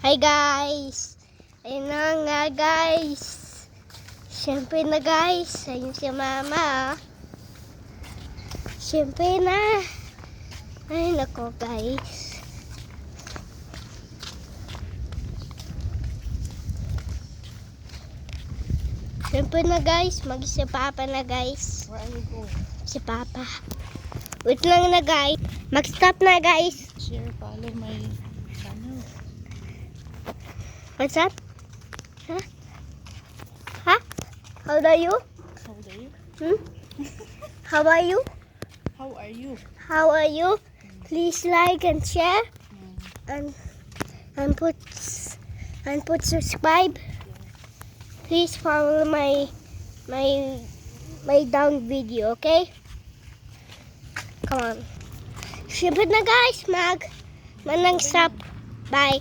Hi guys! Ayun na nga guys. Siyempre na guys. Ayun si mama. Siyempre na. Ay nako guys. Siyempre na guys. Mag si Papa na guys. Si Papa. Wait lang na guys. Mag-stop na guys. Share, follow my channel. What's up? Huh? Huh? How are you? How are you? Hmm? How are you? How are you? How are you? Please like and share and and put and put subscribe. Please follow my my my down video, okay? Come on. Siyempre na guys, mag manang stop. Bye.